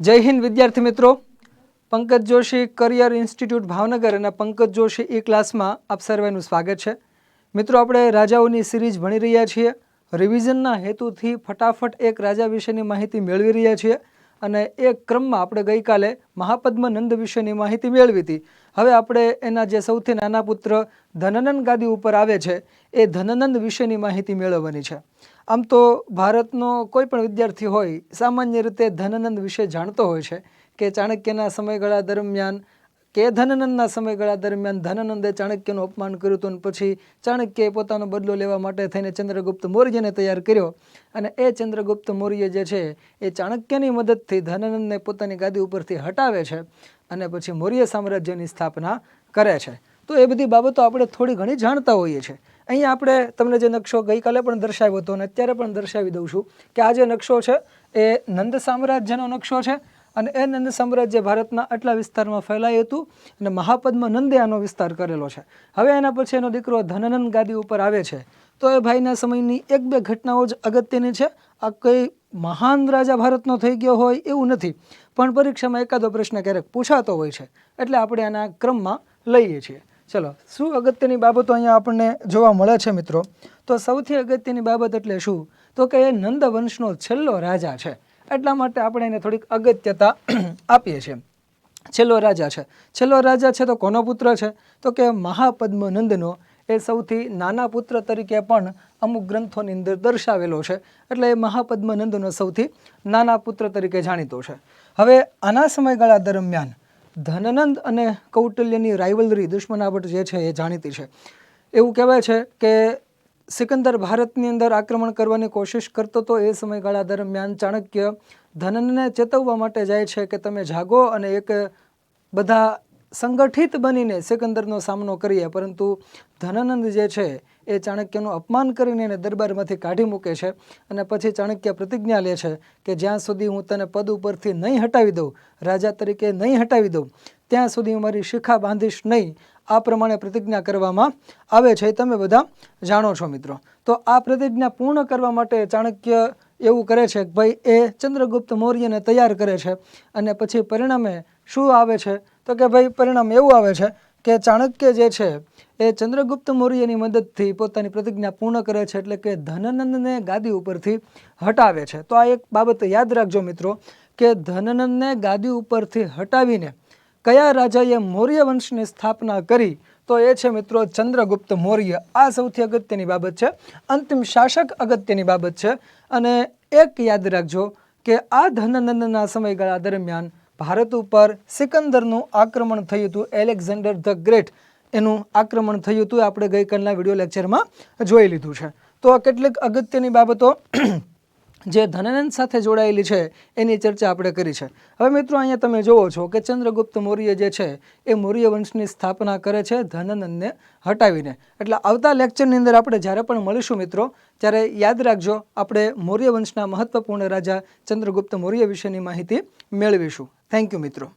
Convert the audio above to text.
જય હિન્દ વિદ્યાર્થી મિત્રો. પંકજ જોશી કરિયર ઇન્સ્ટિટ્યૂટ ભાવનગર અને પંકજ જોશી એ ક્લાસમાં આપ સર્વેનું સ્વાગત છે. મિત્રો, આપણે રાજાઓની સિરીઝ ભણી રહ્યા છીએ. રિવિઝનના હેતુથી ફટાફટ એક રાજા વિશેની માહિતી મેળવી રહ્યા છીએ. અને એ ક્રમમાં આપણે ગઈકાલે મહાપદ્મનંદ વિશેની માહિતી મેળવી હતી. હવે આપણે એના જે સૌથી નાના પુત્ર ધનનંદ ગાદી ઉપર આવે છે, એ ધનનંદ વિશેની માહિતી મેળવવાની છે. આમ તો ભારતનો કોઈ પણ વિદ્યાર્થી હોય, સામાન્ય રીતે ધનનંદ વિશે જાણતો હોય છે કે ચાણક્યના સમયગાળા દરમિયાન કે ધનનંદના સમયગાળા દરમિયાન ધનનંદે ચાણક્યનું અપમાન કર્યું હતું અને પછી ચાણક્યએ પોતાનો બદલો લેવા માટે થઈને ચંદ્રગુપ્ત મૌર્યને તૈયાર કર્યો. અને એ ચંદ્રગુપ્ત મૌર્ય જે છે, એ ચાણક્યની મદદથી ધનનંદને પોતાની ગાદી ઉપરથી હટાવે છે અને પછી મૌર્ય સામ્રાજ્યની સ્થાપના કરે છે. તો એ બધી બાબતો આપણે થોડી ઘણી જાણતા હોઈએ છીએ. અહીંયા આપણે તમને જે નકશો ગઈકાલે પણ દર્શાવ્યો હતો અને અત્યારે પણ દર્શાવી દઉં છું કે આ જે નકશો છે, એ નંદ સામ્રાજ્યનો નકશો છે અને એ નંદ સામ્રાજ્ય ભારતના આટલા વિસ્તારમાં ફેલાયું હતું અને મહાપદ્મ નંદે આનો વિસ્તાર કરેલો છે. હવે એના પછી એનો દીકરો ધનનંદ ગાદી ઉપર આવે છે. તો એ ભાઈના સમયની એક બે ઘટનાઓ જ અગત્યની છે. આ કઈ મહાન રાજા ભારતનો થઈ ગયો હોય એવું નથી. પણ પરીક્ષામાં એકાદો પ્રશ્ન ક્યારેક પૂછાતો હોય છે. એટલે આપણે આના ક્રમમાં લઈએ છીએ. ચલો, શું અગત્યની બાબતો અહીંયા આપણને જોવા મળે છે મિત્રો? તો સૌથી અગત્યની બાબત એટલે શું? તો કે એ નંદ વંશનો છેલ્લો રાજા છે. એટલા માટે આપણે એને થોડીક અગત્યતા આપીએ છીએ. છેલ્લો રાજા છે. છેલ્લો રાજા છે તો કોનો પુત્ર છે? તો કે મહાપદ્મનંદનો. એ સૌથી નાના પુત્ર તરીકે પણ અમુક ગ્રંથોની અંદર દર્શાવેલો છે. એટલે એ મહાપદ્મનંદનો સૌથી નાના પુત્ર તરીકે જાણીતો છે. હવે આના સમયગાળા દરમિયાન ધનનંદ અને કૌટિલ્યની રાઇવલરી દુશ્મનાવટ જે છે એ જાણીતી છે. એવું કહેવાય છે કે સિકંદર ભારતની અંદર આક્રમણ કરવાની કોશિશ કરતો હતો. એ સમયગાળા દરમિયાન ચાણક્ય ધનનને ચેતવવા માટે જાય છે કે તમે જાગો અને એક બધા સંગઠિત બનીને સિકંદરનો સામનો કરીએ. પરંતુ ધનનંદ જે છે એ ચાણક્યનું અપમાન કરીને એને દરબારમાંથી કાઢી મૂકે છે અને પછી ચાણક્ય પ્રતિજ્ઞા લે છે કે જ્યાં સુધી હું તને પદ ઉપરથી નહીં હટાવી દઉં, રાજા તરીકે નહીં હટાવી દઉં, ત્યાં સુધી હું મારી શિખા બાંધીશ નહીં. આ પ્રમાણે પ્રતિજ્ઞા કરવામાં આવે છે. તમે બધા જાણો છો મિત્રો. તો આ પ્રતિજ્ઞા પૂર્ણ કરવા માટે ચાણક્ય એવું કરે છે કે ભાઈ એ ચંદ્રગુપ્ત મૌર્યને તૈયાર કરે છે અને પછી પરિણામે શું આવે છે? તો કે ભાઈ પરિણામ એવું આવે છે કે ચાણક્ય જે છે એ ચંદ્રગુપ્ત મૌર્યની મદદથી પોતાની પ્રતિજ્ઞા પૂર્ણ કરે છે એટલે કે ધનનંદને ગાદી ઉપરથી હટાવે છે. તો આ એક બાબત યાદ રાખજો મિત્રો કે ધનનંદને ગાદી ઉપરથી હટાવીને કયા રાજાએ મૌર્ય વંશની સ્થાપના કરી? તો એ છે મિત્રો ચંદ્રગુપ્ત મૌર્ય. આ સૌથી અગત્યની બાબત છે. અંતિમ શાસક અગત્યની બાબત છે. અને એક યાદ રાખજો કે આ ધનનંદના સમયગાળા દરમિયાન ભારત ઉપર સિકંદરનું આક્રમણ થયું હતું. એલેક્ઝાન્ડર ધ ગ્રેટ એનું આક્રમણ થયું હતું. આપણે ગઈકાલના વીડિયો લેક્ચરમાં જોઈ લીધું છે. તો કેટલીક અગત્યની બાબતો જે ધનનંદ સાથે જોડાયેલી છે, એની ચર્ચા આપણે કરી છે. હવે મિત્રો અહીંયા તમે જુઓ છો કે ચંદ્રગુપ્ત મૌર્ય જે છે, એ મૌર્ય વંશની સ્થાપના કરે છે ધનનંદને હટાવીને. એટલે આવતા લેક્ચરની અંદર આપણે જ્યારે પણ મળીશું મિત્રો, ત્યારે યાદ રાખજો, આપણે મૌર્ય વંશના મહત્વપૂર્ણ રાજા ચંદ્રગુપ્ત મૌર્ય વિશેની માહિતી મેળવીશું. થેન્ક યુ મિત્રો.